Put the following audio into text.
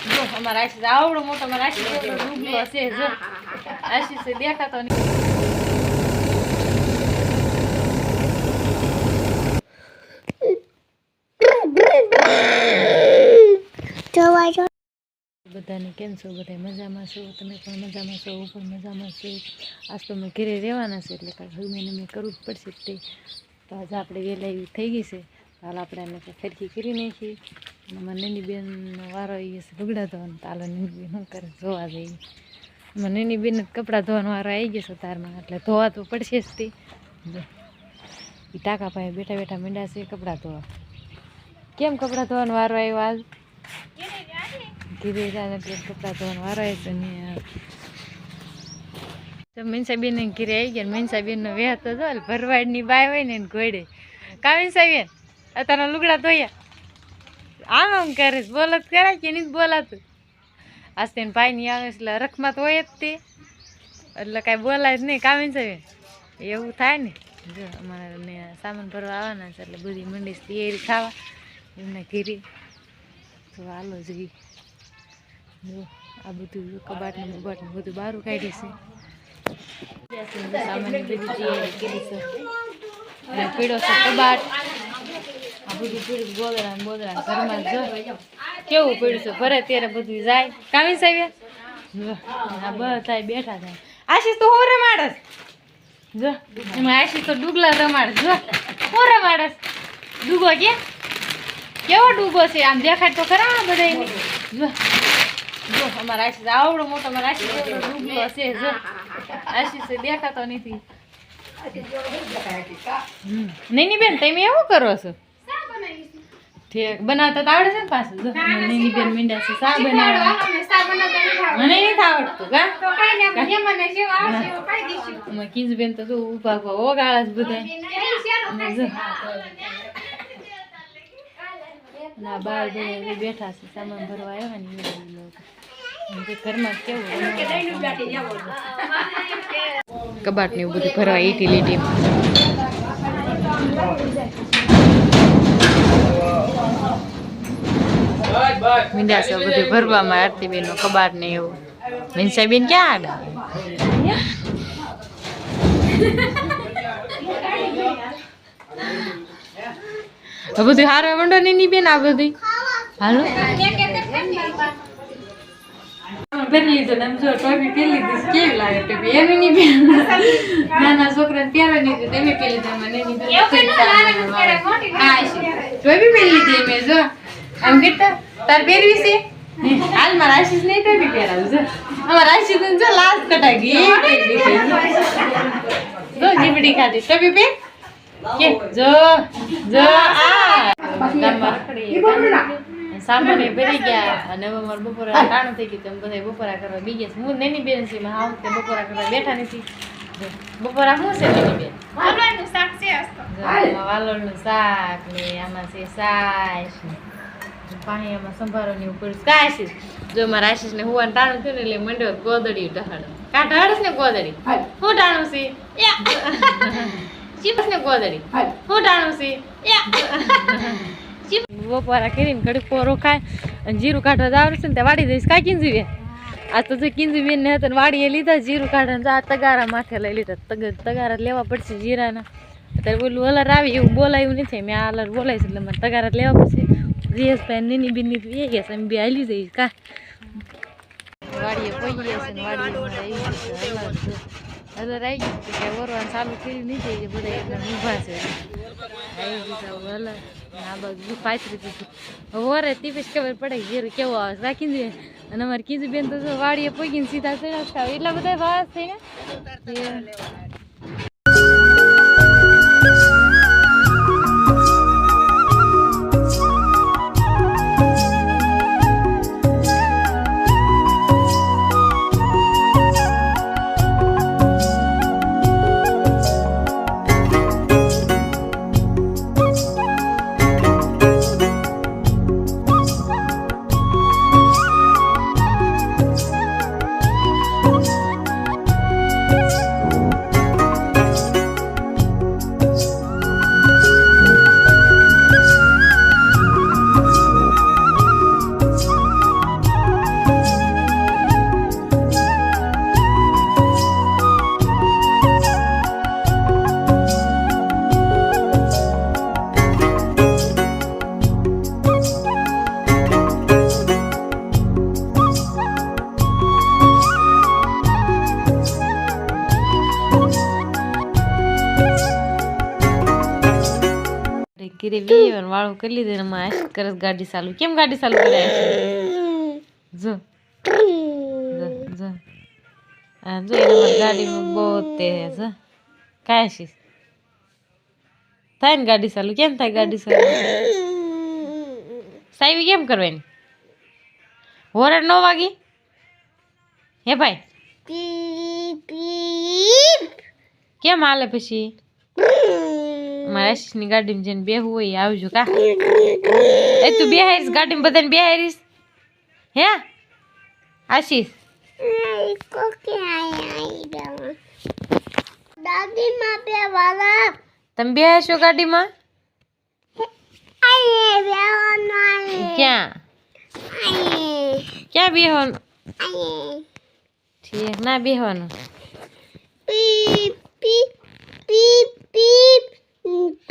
જો અમારા આશીષ આવડો મોટો અમારા આશીષ એવડો ડૂબલો છે જો. આશીષ દેખાતો નહીં. બધાને કેમ છો? બધા મજામાં છો? તમે પણ મજામાં છો? હું પણ મજામાં છું. આજ તો મેં ઘરે રહેવાના છે એટલે કાંઈ હળમીને મેં કરવું જ પડશે જ તે. તો આજે આપણે વહેલા એવી થઈ ગઈ છે. હાલ આપણે આને તો ફરકી કરી નાખી અને અમારા નાની બેનનો વારો આવી છે લુગડા ધોવાનો તાલો નાની બેન શું કરે જોવા જઈએ મને નાની બેન કપડાં ધોવાનો વારો આવી ગયો છે તારમાં, એટલે ધોવા તો પડશે જ તે. એ ટાંકા પાસે બેઠા બેઠા મીંડા કપડાં ધોવા. કેમ કપડાં ધોવાનો વારો આવ્યો આજ? ઘીરે જાને કપડાં ધોવાનો વારો આવ્યો ને તો મીનસાબેન ઘીરે આવી ગયા મીનસાબેન નો વ્યાહ તો જો, ભરવાડની બાય હોય ને ઘોડે. કા સાહેબ અત્યારના લુગડા ધોયા? આમ આમ કરે બોલત કરાય કે નહીં બોલાતું? આજ તેને ભાઈ ની આવે એટલે રખમાં તો હોય જ તે. એટલે કાંઈ બોલાય જ નહીં કામી છે એવું થાય ને. જો અમારે સામાન ભરવા આવવાના છે એટલે બધી મંડી તૈયારી ખાવા એમને ઘીરી. તો હાલો જઈ જો આ બધું કબાટ ને બબાટ ને બધું બહાર કાઢી છે. સામાન બધી છે. પીળો છે કબાટ. બધું પીડ્યું ગોદડા ને બોદડા ઘરમાં જો કેવું પીડ્યું છે? ભરે ત્યારે બધું જાય. કામી સાહેબ? આ બધા બેઠા થાય આશીષ તો હું રમાડસ? જો. એમાં આશીષ તો ડુગલા રમાડસ. જો. હું રમાડસ? ડૂગો કે? કેવો ડૂગો છે? આમ દેખાય તો ખરા બધા જો. જો અમારા આશીષ આવડો મોટો અમારા આશીષ ડૂગલો છે. જો. આશીષ દેખાતો નથી. નહીં બેન તમે એવું કરો છો? ઠીક બનાવતા તો આવડે છે ને પાછું? જો નૈની બેન મીંડા છે શા બનાવવા? મને નથી આવડતું કા? બેન તો જો ઊભા ઓગાળા જ. બધા ના બાર બધા બેઠા છે સામાન ભરવા આવ્યા ને ઘરમાં કેવું કબાટ ને એવું બધું ભરવા એટી લીટી મીંડા છે બધું ભરવામાં આરતી બેન નો કબાટ ને એવું. મીનસા બેન ક્યાં આગળ આ બધું હારવા મંડો ની બેન આ બધી હાલો. પહેરી લીધો ને એમ જો ટોપી પહેરી લીધી છે. કેવી લાગે ટોપી? એની ની બેન નાના છોકરાને પહેરવાની હતી તમે પહેરી લીધી મને બેન હા છે. ટોપી પહેરી લીધી મેં જો. આમ કેતા તાર પહેરવી છે? હાલ મારા આશીષ નહીં ટોપી પહેરાવું જો. અમારા આશીષ જો લાસ્ટ કટા ગઈ જો જીબડી ખાધી. ટોપી પહેર. કે જો જો આ. ગામમાં. રખડી સામાન એ ભરી ગયા અને હવે મારે બપોરા ટાણું થઈ ગયું તમે બધા બપોરા કરવા બી ગયા હું નેની બેન છે મેં હાવ તે બપોરા કરવા બેઠા નથી. બપોરા શું છે નેની બેન? આમાં વાલોળનું શાક ને આમાં છે સાસ ને પાણી આમાં સંભારો ઉપર કાંઈ છે? જો મારા આશીષ ને હુવાનું ટાણું થયું ને એટલે મંડળ ગોદડી ઢહાડો કાં ઢહાડસ ને ગોદડી? હું ટાણું છે? ચીપસ ને ગોદડી? હું ટાણું છે? બપોરા કરીને ઘડીક પોરો ખાય અને જીરું કાઢવા જાવ છે ને તે વાડી દઈશ. કા કિંજી બેન? આ તો જો કિંજી બેન ને હતા વાડીએ લીધા જીરું કાઢવા. આ તગારા માથે લઈ લીધા. તગ તગારા લેવા પડશે જીરાના. અત્યારે બોલું અલર આવી એવું બોલાયું નથી. મેં આ અલર બોલાય છે એટલે મારે તગારા લેવા પડશે. જીએસભાઈ નીની બીની એ ગયા છે. એમ બી હાલી જઈશ કા વાડીએ પહોંચી ગયા છે ને વાડીએ અલર આવી ગયું કે ઓરવાનું ચાલુ કર્યું નહીં થઈ બધા એકદમ ઊભા છે. આ બાજુ પાથરી દીધું. વરે તી ખબર પડે કે કેવો આવે રાખી દે અને અમારે કીધું તો વાડીએ પગીને સીધા ચડ્યા જ એટલા બધા વાસ થઈને ઘીરે વીવન વાળું કરી લીધું એમાં આશ કરસ ગાડી ચાલુ કેમ ગાડી ચાલુ કરે? જો જો જો આ જો એને મારી ગાડીમાં બહુ તેજ હો. કાંઈ આશીષ થાય ને ગાડી ચાલુ કેમ થાય ગાડી ચાલુ સાઈવી કેમ કરવાની હોરડ નો વાગી હે ભાઈ કેમ હાલે પછી મારા આશીષની ગાડીમાં જઈને બેહવું હોય આવજો કા. એ તું બેહારીશ ગાડીમાં બધાને બેહારીશ. હે? આશીષ. બે તમે બેહારશો ગાડીમાં? ક્યાં? ક્યાં બેહવાનું? ઠીક ના બેહવાનું. પીપ પીપ પીપ પીપ Mm-hmm.